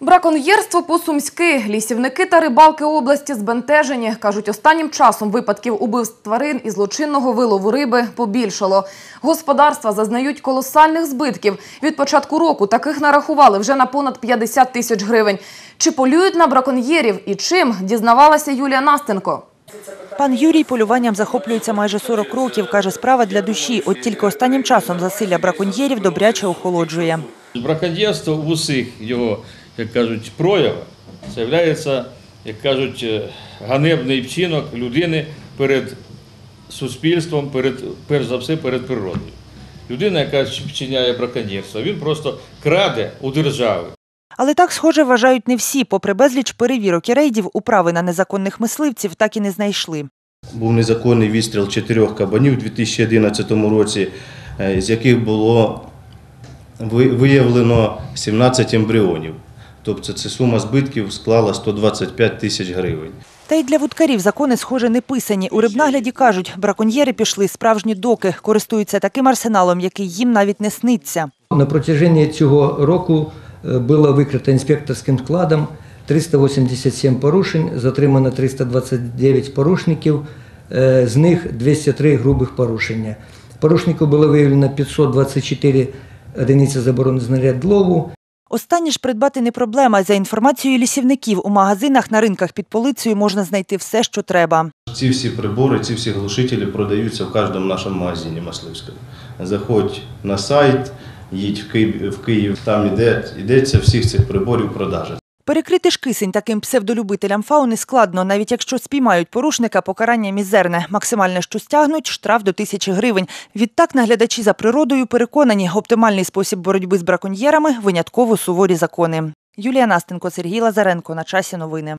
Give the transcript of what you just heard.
Браконьєрство по-сумськи. Лісівники та рибалки області збентежені. Кажуть, останнім часом випадків убивств тварин і злочинного вилову риби побільшало. Господарства зазнають колосальних збитків. Від початку року таких нарахували вже на понад 50 тисяч гривень. Чи полюють на браконьєрів і чим, дізнавалася Юлія Настенко. Пан Юрій полюванням захоплюється майже 40 років. Каже, справа для душі. От тільки останнім часом засилля браконьєрів добряче охолоджує. Браконьєрство в усіх його, як кажуть, проявах це є, як кажуть, е, ганебний вчинок людини перед суспільством, перед, перш за все перед природою. Людина, яка вчиняє браконьєрство, він просто краде у держави. Але так, схоже, вважають не всі. Попри безліч перевірок і рейдів, управи на незаконних мисливців так і не знайшли. Був незаконний відстріл чотирьох кабанів у 2011 році, е, з яких було виявлено 17 ембріонів. Тобто це сума збитків склала 125 тисяч гривень. Та й для вудкарів закони, схоже, не писані. У рибнагляді кажуть, браконьєри пішли справжні доки, користуються таким арсеналом, який їм навіть не сниться. На протяжении цього року е, було викрито інспекторським складом 387 порушень, затримано 329 порушників, е, з них 203 грубих порушення. Порушників було виявлено 524 одиниці заборони знаряд лову, Останні ж придбати не проблема. За інформацією лісівників, у магазинах на ринках під полицею можна знайти все, що треба. Ці всі прибори, ці всі глушителі продаються в кожному нашому магазині Масливському. Заходь на сайт, їдь в Київ, там йдеться всіх цих приборів продажа. Перекрити ж кисень таким псевдолюбителям фауни складно, навіть якщо спіймають порушника, покарання мізерне. Максимальне, що стягнуть, штраф до тисячі гривень. Відтак наглядачі за природою переконані, оптимальний спосіб боротьби з браконьєрами – винятково суворі закони. Юлія Настенко, Сергій Лазаренко. На часі новини.